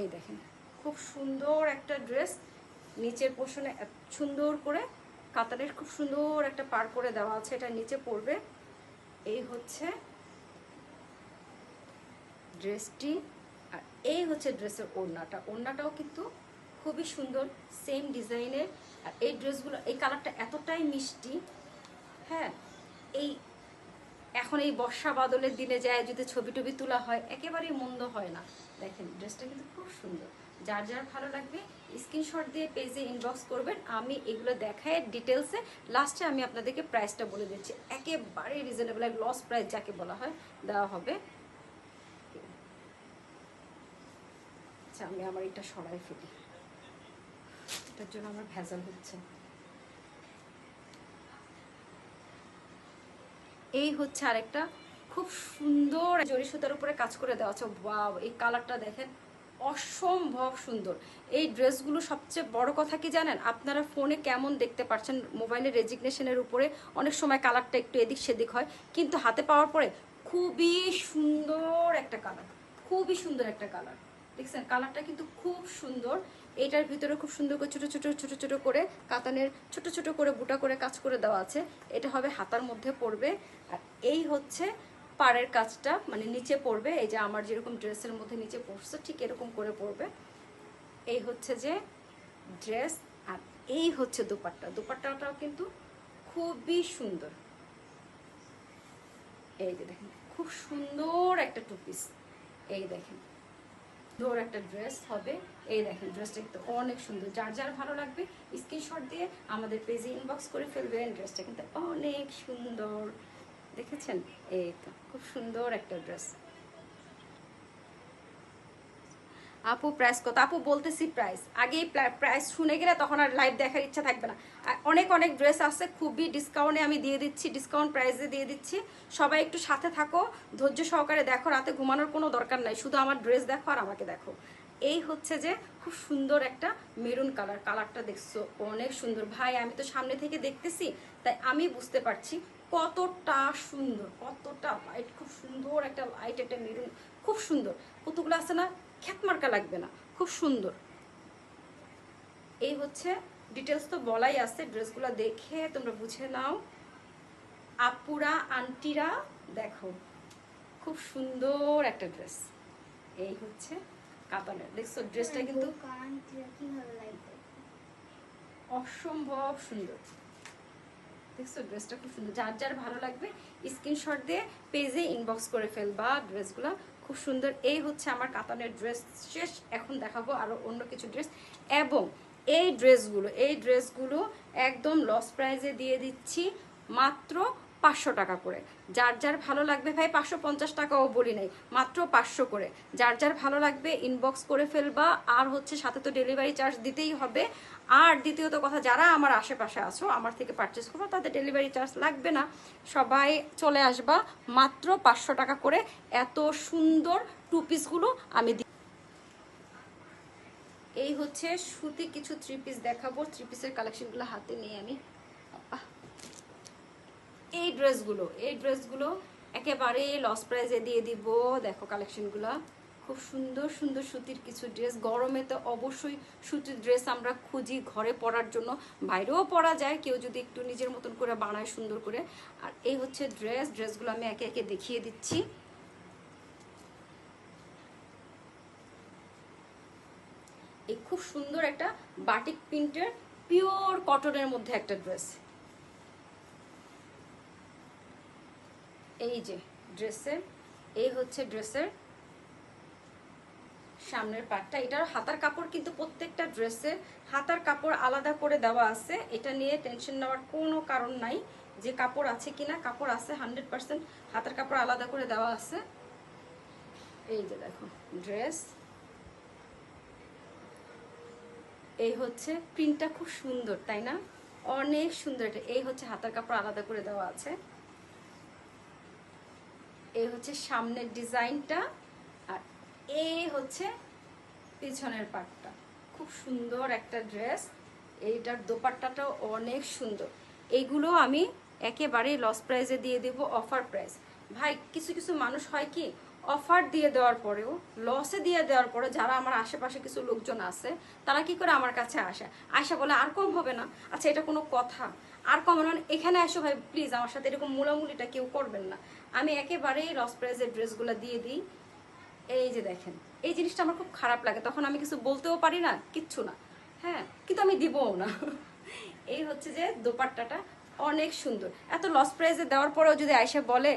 এই দেখেন, খুব সুন্দর একটা ড্রেস নিচের পোষণে সুন্দর করে কাতারের খুব সুন্দর একটা পার করে দেওয়া আছে, এটা নিচে পড়বে। এই হচ্ছে ড্রেসটি আর এই হচ্ছে ড্রেসের ওড়নাটা। ওড়নাটাও কিন্তু খুবই সুন্দর সেম ডিজাইনের আর এই ড্রেসগুলো এই কালারটা এতটাই মিষ্টি হ্যাঁ এই এখন এই বর্ষা বাদলের দিনে যায়, যদি ছবি টবি তোলা হয়, একেবারেই মন্দ হয় না। দেখেন, ড্রেসটা কিন্তু খুব সুন্দর। যার যার ভালো লাগবে স্ক্রিনশট দিয়ে পেজে ইনবক্স করবেন। আমি এগুলো দেখায় ডিটেলসে লাস্টে আমি আপনাদেরকে প্রাইসটা বলে দিচ্ছি। একেবারে রিজনেবল লস প্রাইস যাকে বলা হয়, দেওয়া হবে। আচ্ছা আমি আমার এটা সরাই ফেলি। এটার জন্য আমার ভেজাল হচ্ছে। এই হচ্ছে আরেকটা খুব সুন্দর জরি সুতার উপরে কাজ করে দেওয়া আছে। ওয়াও, এই কালারটা দেখেন, অসম্ভব সুন্দর। এই ড্রেসগুলো সবচেয়ে বড় কথা কি জানেন? আপনারা ফোনে কেমন দেখতে পাচ্ছেন মোবাইলের রেজিগনেশনের উপরে অনেক সময় কালারটা একটু এদিক সেদিক হয়, কিন্তু হাতে পাওয়ার পরে খুবই সুন্দর একটা কালার, খুবই সুন্দর একটা কালার। দেখছেন? কালারটা কিন্তু খুব সুন্দর। এইটার ভিতরে খুব সুন্দর করে ছোটো ছোটো ছোটো ছোটো করে কাতানের ছোট ছোট করে বুটা করে কাজ করে দেওয়া আছে। এটা হবে হাতার মধ্যে পড়বে। আর এই হচ্ছে পাড়ের কাজটা মানে নিচে পড়বে। এই যে আমার যেরকম ড্রেসের মধ্যে নিচে পড়ছে, ঠিক এরকম করে পড়বে। এই হচ্ছে যে ড্রেস, আর এই হচ্ছে দুপাট্টা। দুপাট্টাটাও কিন্তু খুবই সুন্দর। এই যে দেখেন, খুব সুন্দর একটা টু পিস। এই দেখেন সুন্দর একটা ড্রেস হবে। এই দেখেন ড্রেসটা কিন্তু অনেক সুন্দর। যার যার ভালো লাগবে স্ক্রিনশট দিয়ে আমাদের পেজে ইনবক্স করে ফেলবেন। ড্রেসটা কিন্তু অনেক সুন্দর। দেখেছেন? এই তো, খুব সুন্দর একটা ড্রেস আপু প্রাইস কত? আপু বলতেছি প্রাইস আগেই প্রাইস শুনে গেলে তখন আর লাইভ দেখার ইচ্ছা থাকবে না। অনেক অনেক ড্রেস আছে, খুবই ডিসকাউন্টে আমি দিয়ে দিচ্ছি ডিসকাউন্ট প্রাইসে দিয়ে দিচ্ছি। সবাই একটু সাথে থাকো, ধৈর্য সহকারে দেখো, রাতে ঘুমানোর কোনো দরকার নাই। শুধু আমার ড্রেস দেখো আর আমাকে দেখো। এই হচ্ছে যে খুব সুন্দর একটা মেরুন কালার কালারটা দেখছ, অনেক সুন্দর। ভাই, আমি তো সামনে থেকে দেখতেছি, তাই আমি বুঝতে পারছি কতটা সুন্দর, কতটা লাইট খুব সুন্দর একটা লাইট একটা মেরুন খুব সুন্দর। কতগুলো আছে না? খ্যাত মার্কা লাগবে না খুব সুন্দর। এই হচ্ছে ডিটেলস তো বলাই আছে ড্রেসগুলো দেখে তোমরা বুঝে নাও। আপুরা আন্টিরা দেখো খুব সুন্দর একটা ড্রেস এই হচ্ছে কাতানের দেখছ ড্রেসটা কিন্তু অসম্ভব সুন্দর। দেখছ ড্রেসটা খুব সুন্দর। যার যার ভালো লাগবে স্ক্রিনশট দিয়ে পেজে ইনবক্স করে ফেলবা ড্রেসগুলো খুব সুন্দর। এই হচ্ছে আমার কাতানের ড্রেস শেষ, এখন দেখাবো আরও অন্য কিছু ড্রেস এবং এই ড্রেসগুলো এই ড্রেসগুলো একদম লস প্রাইজে দিয়ে দিচ্ছি। মাত্র পাঁচশো টাকা করে। যার যার ভালো লাগবে ভাই, পাঁচশো পঞ্চাশ টাকাও বলি নাই, মাত্র পাঁচশো করে। যার যার ভালো লাগবে ইনবক্স করে ফেলবা, আর হচ্ছে সাথে তো ডেলিভারি চার্জ দিতেই হবে। আর দ্বিতীয়ত কথা, যারা আমার আশেপাশে আছো, আমার থেকে পারচেস করব তাদের ডেলিভারি চার্জ লাগবে না। সবাই চলে আসবা, মাত্র পাঁচশো টাকা করে। এত সুন্দর টু পিসগুলো আমি এই হচ্ছে সুতি কিছু থ্রি পিস দেখাবো। থ্রি পিসের কালেকশনগুলো হাতে নিয়ে আমি এই ড্রেসগুলো এই ড্রেসগুলো একেবারে লস প্রাইজে দিয়ে দিব। দেখো কালেকশনগুলো খুব সুন্দর সুন্দর সুতির কিছু ড্রেস গরমে তো অবশ্যই সুতির ড্রেস আমরা খুঁজি ঘরে পরার জন্য। বাইরেও পরা যায়, কেউ যদি একটু নিজের মতন করে বানায় সুন্দর করে। আর এই হচ্ছে ড্রেস ড্রেসগুলো আমি একে একে দেখিয়ে দিচ্ছি। এই খুব সুন্দর একটা বাটিক প্রিন্টের পিওর কটনের মধ্যে একটা ড্রেস এই যে, ড্রেসের, এই হচ্ছে ড্রেসের সামনের পাটটা। এটার হাতার কাপড় কিন্তু প্রত্যেকটা ড্রেসের হাতার কাপড় আলাদা করে দেওয়া আছে। এটা নিয়ে টেনশন নেওয়ার কোনো কারণ নাই। যে কাপড় আছে কিনা, কাপড় আছে হান্ড্রেড পার্সেন্ট হাতার কাপড় আলাদা করে দেওয়া আছে। এই যে দেখো ড্রেস এই হচ্ছে প্রিন্টটা খুব সুন্দর, তাই না? অনেক সুন্দর এটা। এই হচ্ছে হাতার কাপড় আলাদা করে দেওয়া আছে। এই হচ্ছে সামনের ডিজাইনটা, আর এই হচ্ছে পিছনের পাটটা। খুব সুন্দর একটা ড্রেস। এইটার দোপাট্টাটাও অনেক সুন্দর। এইগুলো আমি একেবারেই লস প্রাইজে দিয়ে দেব অফার প্রাইস ভাই, কিছু কিছু মানুষ হয় কি অফার দিয়ে দেওয়ার পরেও লসে দিয়ে দেওয়ার পরে যারা আমার আশেপাশে কিছু লোকজন আছে, তারা কি করে আমার কাছে আসে? আসে বলে, আর কম হবে না। আচ্ছা এটা কোনো কথা। আর কম মানে এখানে আসো ভাই প্লিজ আমার সাথে এরকম মুলামুলিটা কেউ করবেন না। আমি একেবারেই লস প্রাইজের ড্রেসগুলো দিয়ে দিই। এই যে দেখেন, এই জিনিসটা আমার খুব খারাপ লাগে। তখন আমি কিছু বলতেও পারি না, কিচ্ছু না। হ্যাঁ কিন্তু আমি দিবও না। এই হচ্ছে যে দোপাট্টাটা অনেক সুন্দর। এত লস প্রাইজে দেওয়ার পরেও যদি আয়সা বলে